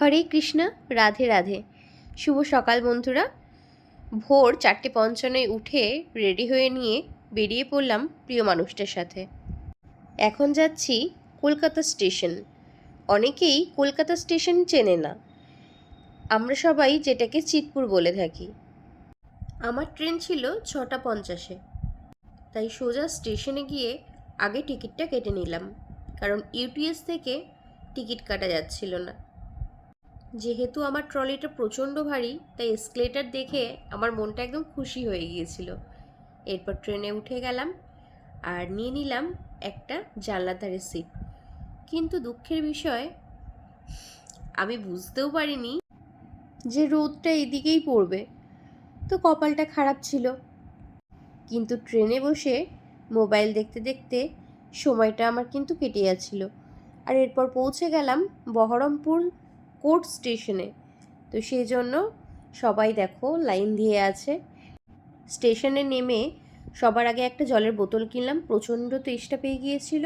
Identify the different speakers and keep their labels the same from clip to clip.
Speaker 1: হরে কৃষ্ণ, রাধে রাধে। শুভ সকাল বন্ধুরা। ভোর চারটে পঞ্চান্নয় উঠে রেডি হয়ে নিয়ে বেরিয়ে পড়লাম প্রিয় মানুষটার সাথে। এখন যাচ্ছি কলকাতা স্টেশন। অনেকেই কলকাতা স্টেশন চেনে না। আমরা সবাই যেটাকে চিতপুর বলে থাকি। আমার ট্রেন ছিল ছটা পঞ্চাশে। তাই সোজা স্টেশনে গিয়ে আগে টিকিটটা কেটে নিলাম। কারণ ইউটিএস থেকে টিকিট কাটা যাচ্ছিল না। যেহেতু আমার ট্রলিটা প্রচণ্ড ভারী, তাই এসকেলেটার দেখে আমার মনটা একদম খুশি হয়ে গিয়েছিল। এরপর ট্রেনে উঠে গেলাম আর নিয়ে নিলাম একটা জানলার ধারে সিট কিন্তু দুঃখের বিষয়, আমি বুঝতেও পারিনি যে রোদটা এদিকেই পড়বে। তো কপালটা খারাপ ছিল। কিন্তু ট্রেনে বসে মোবাইল দেখতে দেখতে সময়টা আমার কিন্তু কেটে যাচ্ছিল। আর এরপর পৌঁছে গেলাম বহরমপুর কোর্ট স্টেশনে। তো সেই জন্য সবাই দেখো লাইন দিয়ে আছে। স্টেশনে নেমে সবার আগে একটা জলের বোতল কিনলাম, প্রচণ্ড তেষ্টা পেয়ে গিয়েছিল।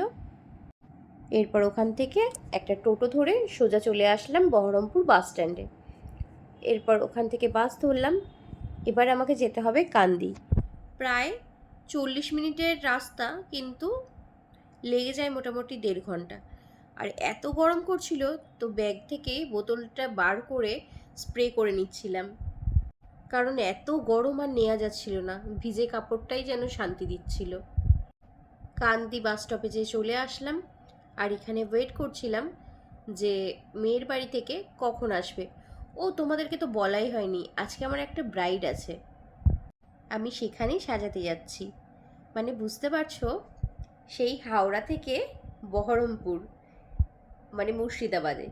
Speaker 1: এরপর ওখান থেকে একটা টোটো ধরে সোজা চলে আসলাম বহরমপুর বাস স্ট্যান্ডে। এরপর ওখান থেকে বাস ধরলাম। এবার আমাকে যেতে হবে কান্দি। প্রায় চল্লিশ মিনিটের রাস্তা কিন্তু লেগে যায় মোটামুটি দেড় ঘণ্টা। আর এত গরম করছিল, তো ব্যাগ থেকে বোতলটা বার করে স্প্রে করে নিচ্ছিলাম। কারণ এত গরম আর নেওয়া যাচ্ছিল না, ভিজে কাপড়টাই যেন শান্তি দিচ্ছিল। কান্দি বাস স্টপে যে চলে আসলাম আর এখানে ওয়েট করছিলাম যে মেয়ের বাড়ি থেকে কখন আসবে। ও, তোমাদেরকে তো বলাই হয়নি, আজকে আমার একটা ব্রাইড আছে। আমি সেখানেই সাজাতে যাচ্ছি। মানে বুঝতে পারছ? সেই হাওড়া থেকে বহরমপুর। মানে মুর্শিদাবাদে।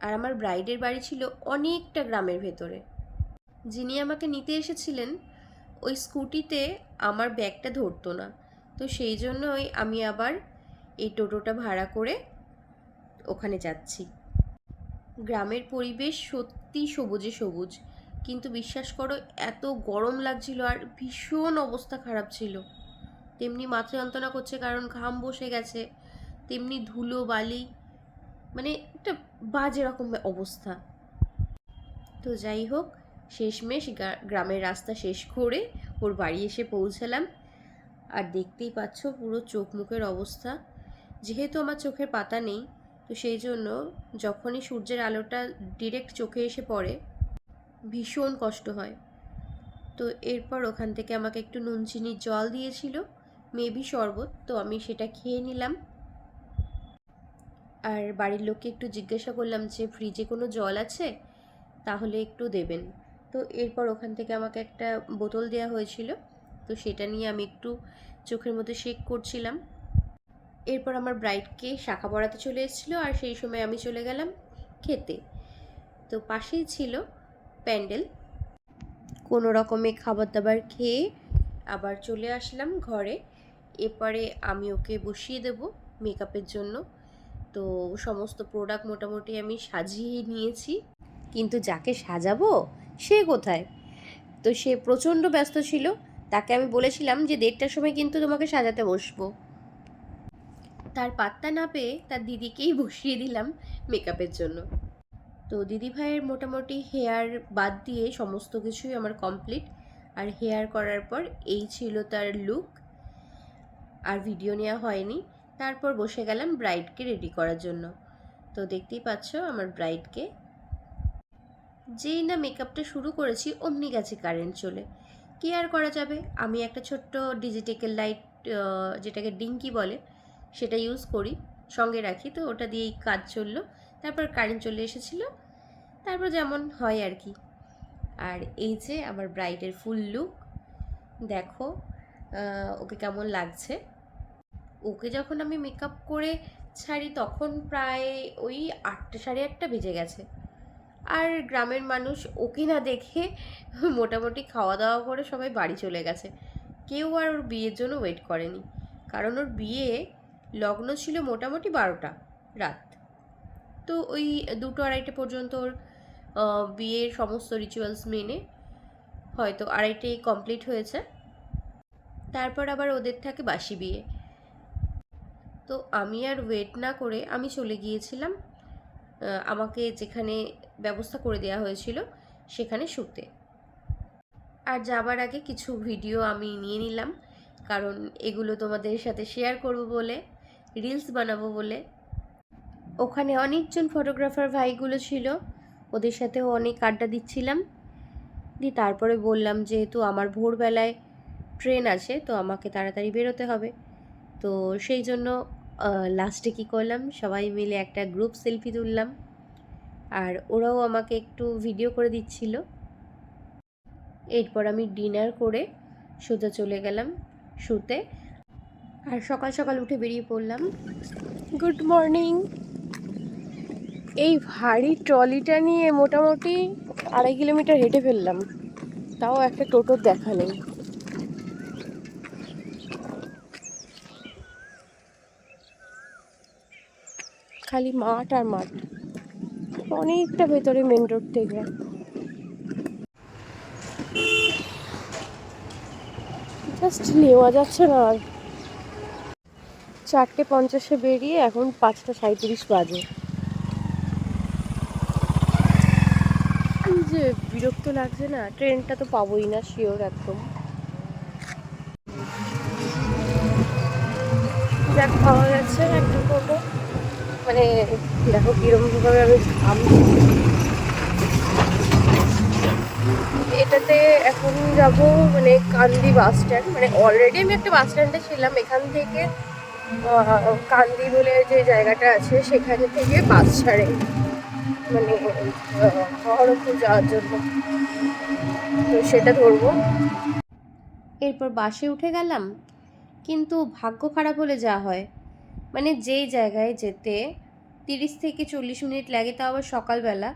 Speaker 1: আর আমার ব্রাইডের বাড়ি ছিল অনেকটা গ্রামের ভেতরে। যিনি আমাকে নিতে এসেছিলেন, ওই স্কুটিতে আমার ব্যাগটা ধরতো না। তো সেই জন্যই আমি আবার এই টোটোটা ভাড়া করে ওখানে যাচ্ছি। গ্রামের পরিবেশ সত্যি সবুজে সবুজ। কিন্তু বিশ্বাস করো, এত গরম লাগছিল আর ভীষণ অবস্থা খারাপ ছিল। তেমনি মাথা যন্ত্রণা করছে কারণ ঘাম বসে গেছে। তেমনি ধুলো, বালি মানে একটা বাজে রকম অবস্থা। তো যাই হোক, শেষমেশ গ্রামের রাস্তা শেষ করে ওর বাড়ি এসে পৌঁছালাম। আর দেখতেই পাচ্ছ পুরো চোখ মুখের অবস্থা। যেহেতু আমার চোখের পাতা নেই, তো সেই জন্য যখনই সূর্যের আলোটা ডিরেক্ট চোখে এসে পড়ে, ভীষণ কষ্ট হয়। তো এরপর ওখান থেকে আমাকে একটু নুন চিনির জল দিয়েছিল মেবি শরবত, তো আমি সেটা খেয়ে নিলাম। আর বাড়ির লোককে একটু জিজ্ঞাসা করলাম যে, ফ্রিজে কোনো জল আছে? তাহলে একটু দেবেন। তো এরপর ওখান থেকে আমাকে একটা বোতল দেওয়া হয়েছিল। তো সেটা নিয়ে আমি একটু চোখের মধ্যে শেক করছিলাম। এরপর আমার ব্রাইডকে শাখা পড়াতে চলে এসেছিল আর সেই সময় আমি চলে গেলাম খেতে। তো পাশেই ছিল প্যান্ডেল। কোনো রকমে খাবার দাবার খেয়ে আবার চলে আসলাম ঘরে। এরপরে আমি ওকে বসিয়ে দেব মেকআপের জন্য। তো সমস্ত প্রোডাক্ট মোটামুটি আমি সাজিয়ে নিয়েছি। কিন্তু যাকে সাজাবো, সে কোথায়? তো সে প্রচণ্ড ব্যস্ত ছিল, তাকে আমি বলেছিলাম যে দেড়টার সময় কিন্তু তোমাকে সাজাতে বসবো। তার পাত্তা না পেয়ে তার দিদিকেই বসিয়ে দিলাম মেকআপের জন্য। তো দিদি ভাইয়ের মোটামুটি হেয়ার বাদ দিয়ে সমস্ত কিছুই আমার কমপ্লিট আর হেয়ার করার পর এই ছিল তার লুক আর ভিডিও নেওয়া হয়নি। তারপর বসে গেলাম ব্রাইডকে রেডি করার জন্য। তো দেখতেই পাচ্ছ আমার ব্রাইডকে যেই না মেকআপটা শুরু করেছি, অমনি গেছে কারেন্ট চলে। কি আর করা যাবে? আমি একটা ছোট্ট ডিজিটাল লাইট যেটাকে ডিঙ্কি বলে, সেটা ইউজ করি, সঙ্গে রাখি। তো ওটা দিয়েই কাজ চলল। তারপর কারেন্ট চলে এসেছিল। তারপর যেমন হয় আর কি। আর এই যে আমার ব্রাইডের ফুল লুক দেখো ওকে কেমন লাগছে। ওকে যখন আমি মেকআপ করে ছাড়ি তখন প্রায় ওই আটটা, সাড়ে আটটা বেজে গেছে। আর গ্রামের মানুষ ওকে না দেখে মোটামুটি খাওয়া দাওয়া করে সবাই বাড়ি চলে গেছে। কেউ আর ওর বিয়ের জন্য ওয়েট করেনি। কারণ ওর বিয়ে লগ্ন ছিল মোটামুটি বারোটা রাত। তো ওই দুটো আড়াইটে পর্যন্ত ওর বিয়ের সমস্ত রিচুয়ালস মেনে হয়তো আড়াইটেই কমপ্লিট হয়েছে। তারপর আবার ওদের থাকে বাসি বিয়ে। তো আমি আর ওয়েট না করে আমি চলে গিয়েছিলাম আমাকে যেখানে ব্যবস্থা করে দেওয়া হয়েছিল সেখানে শুতে। আর যাবার আগে কিছু ভিডিও আমি নিয়ে নিলাম, কারণ এগুলো তোমাদের সাথে শেয়ার করব বলে রিলস বানাবো বলে। ওখানে অনেকজন ফটোগ্রাফার ভাইগুলো ছিল, ওদের সাথেও অনেক আড্ডা দিচ্ছিলাম। দিয়ে তারপরে বললাম, যেহেতু আমার ভোরবেলায় ট্রেন আছে, তো আমাকে তাড়াতাড়ি বেরোতে হবে। তো সেই জন্য লাস্টে কী করলাম? সবাই মিলে একটা গ্রুপ সেলফি তুললাম। আর ওরাও আমাকে একটু ভিডিও করে দিচ্ছিল। এরপর আমি ডিনার করে সোজা চলে গেলাম শুতে। আর সকাল সকাল উঠে বেরিয়ে পড়লাম। গুড মর্নিং এই ভারী ট্রলিটা নিয়ে মোটামুটি আড়াই কিলোমিটার হেঁটে ফেললাম। তাও একটা টোটোর দেখা নেই। খালি মাঠ আর মাঠ। অনেকটা ভেতরে মেন রোড থেকে। জাস্ট নেওয়া যাচ্ছে না আর। চারটে পঞ্চাশে বেরিয়ে এখন পাঁচটা সাঁত্রিশ বাজে। যে বিরক্ত লাগছে না, ট্রেনটা তো পাবোই না শিওর একদম। যাক পাওয়া যাচ্ছে মানে দেখো কিরকমভাবে আমি এটাতে এখন যাব মানে কান্দি বাস স্ট্যান্ড। মানে অলরেডি আমি একটা বাস স্ট্যান্ডে ছিলাম, এখান থেকে কান্দি বলে যে জায়গাটা আছে, সেখানে থেকে বাস ছাড়ে। মানে হরপুর যাওয়ার জন্য। তো সেটা ধরবো। এরপর বাসে উঠে গেলাম, কিন্তু ভাগ্য খারাপ হলে যা হয়। মানে যেই জায়গায় যেতে তিরিশ থেকে চল্লিশ মিনিট লাগে তাও আবার সকালবেলা।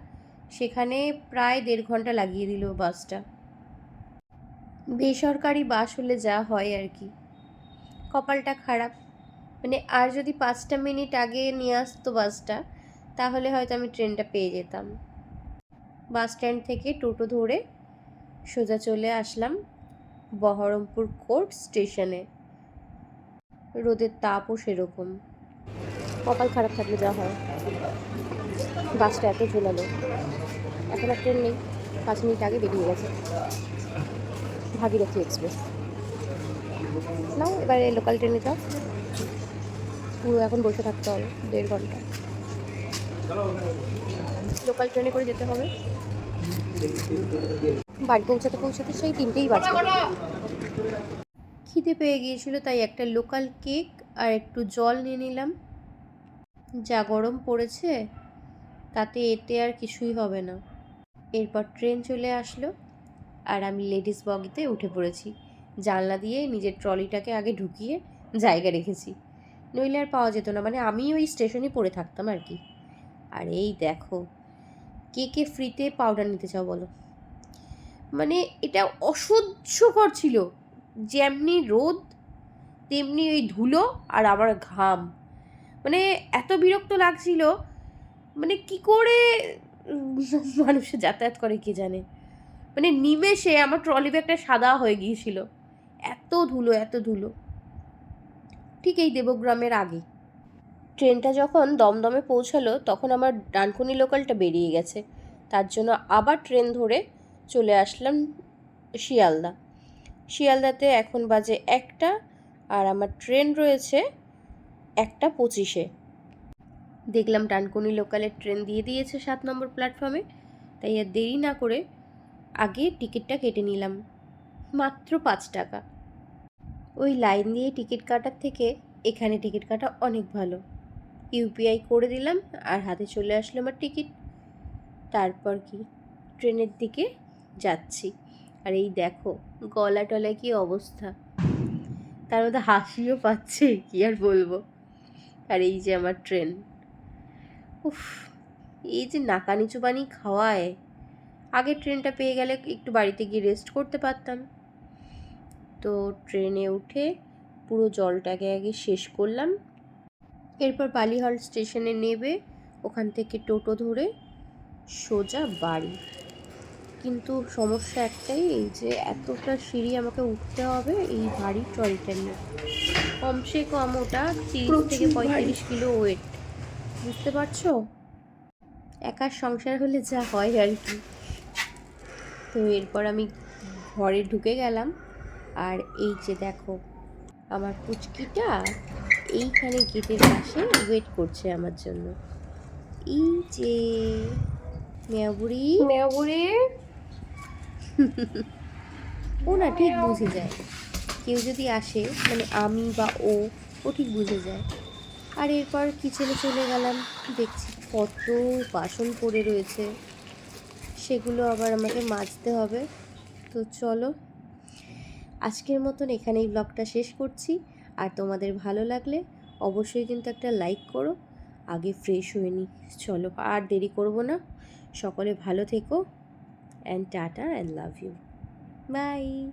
Speaker 1: সেখানে প্রায় দেড় ঘণ্টা লাগিয়ে দিল বাসটা। বেসরকারি বাস হলে যা হয় আর কি। কপালটা খারাপ। মানে আর যদি পাঁচটা মিনিট আগে নিয়ে আসতো বাসটা, তাহলে হয়তো আমি ট্রেনটা পেয়ে যেতাম। বাস স্ট্যান্ড থেকে টোটো ধরে সোজা চলে আসলাম বহরমপুর কোর্ট স্টেশনে। রোদের তাপও সেরকম। কপাল খারাপ থাকলে যা হয়। বাসটা এত ঝোলালো। এখন আর ট্রেন নেই। পাঁচ মিনিট আগে বেরিয়ে গেছে। ভাগীরথী এক্সপ্রেস। নাও, এবারে লোকাল ট্রেনে যাও। পুরো এখন বসে থাকতে হবে, দেড় ঘণ্টা। লোকাল ট্রেনে করে যেতে হবে। বাড়ি পৌঁছাতে পৌঁছাতে সেই তিনটেই বাজে খিদে পেয়ে গিয়েছিল, তাই একটা লোকাল কেক আর একটু জল নিয়ে নিলাম। যা গরম পড়েছে, তাতে এতে আর কিছুই হবে না। এরপর ট্রেন চলে আসলো আর আমি লেডিস বগিতে উঠে পড়েছি। জানলা দিয়ে নিজের ট্রলিটাকে আগে ঢুকিয়ে জায়গা রেখেছি। নইলে আর পাওয়া যেত না মানে আমি ওই স্টেশনে পড়ে থাকতাম আর কি। আর এই দেখো, কে কে ফ্রিতে পাউডার নিতে চাও বলো? মানে এটা অসহ্যকর ছিল। যেমনি রোদ, তেমনি ওই ধুলো আর আমার ঘাম। মানে এত বিরক্ত লাগছিল মানে কি করে মানুষে যাতায়াত করে কে জানে? মানে নিমেষে আমার ট্রলি ব্যাগটা সাদা হয়ে গিয়েছিল। এত ধুলো এত ধুলো। ঠিক এই দেবগ্রামের আগে। ট্রেনটা যখন দমদমে পৌঁছালো, তখন আমার ডানকুনি লোকালটা বেরিয়ে গেছে। তার জন্য আবার ট্রেন ধরে চলে আসলাম শিয়ালদা। শিয়ালদাতে এখন বাজে একটা, আর আমার ট্রেন রয়েছে একটা পঁচিশে। দেখলাম ডানকুনি লোকালের ট্রেন দিয়ে দিয়েছে সাত নম্বর প্ল্যাটফর্মে, তাই আর দেরি না করে আগে টিকিটটা কেটে নিলাম। মাত্র পাঁচ টাকা। ওই লাইন দিয়ে টিকিট কাটার থেকে এখানে টিকিট কাটা অনেক ভালো। ইউপিআই করে দিলাম আর হাতে চলে আসলো আমার টিকিট। তারপর কি? ট্রেনের দিকে যাচ্ছি। আর এই দেখো গলা টলায় কি অবস্থা। তার মধ্যে হাসিও পাচ্ছে, কি আর বলব। আর এই যে আমার ট্রেন। উফ, এই যে নাকা নিচু পানি খাওয়ায়। আগে ট্রেনটা পেয়ে গেলে একটু বাড়িতে গিয়ে রেস্ট করতে পারতাম। তো ট্রেনে উঠে পুরো জলটাকে আগে শেষ করলাম। এরপর বালিহল স্টেশনে নেবে, ওখান থেকে টোটো ধরে সোজা বাড়ি। কিন্তু সমস্যা একটাই এই যে এতটা সিঁড়ি আমাকে উঠতে হবে এই ভারী ট্রলিটা নিয়ে। কমসে কম ওটা তিরিশ থেকে পঁয়ত্রিশ কিলো ওয়েট বুঝতে পারছ? একার সংসার হলে যা হয় আর কি। তো এরপর আমি ঘরে ঢুকে গেলাম। আর এই যে দেখো আমার পুচকিটা এইখানে গেটের পাশে ওয়েট করছে আমার জন্য। এই যে মেয়া বুড়ি
Speaker 2: মেয়া বুড়ি
Speaker 1: ও না ঠিক বুঝে যায়। কেউ যদি আসে মানে আমি বা ও ও ঠিক বুঝে যায়। আর এরপর কিচেনে চলে গেলাম? দেখছি কত বাসন পড়ে রয়েছে। সেগুলো আবার আমাকে মাজতে হবে। তো চলো, আজকের মতন এখানেই ব্লগটা শেষ করছি। আর তোমাদের ভালো লাগলে অবশ্যই কিন্তু একটা লাইক করো। আগে ফ্রেশ হয়ে নি। চলো, আর দেরি করব না। সকলে ভালো থেকো। and tata and love you. Bye.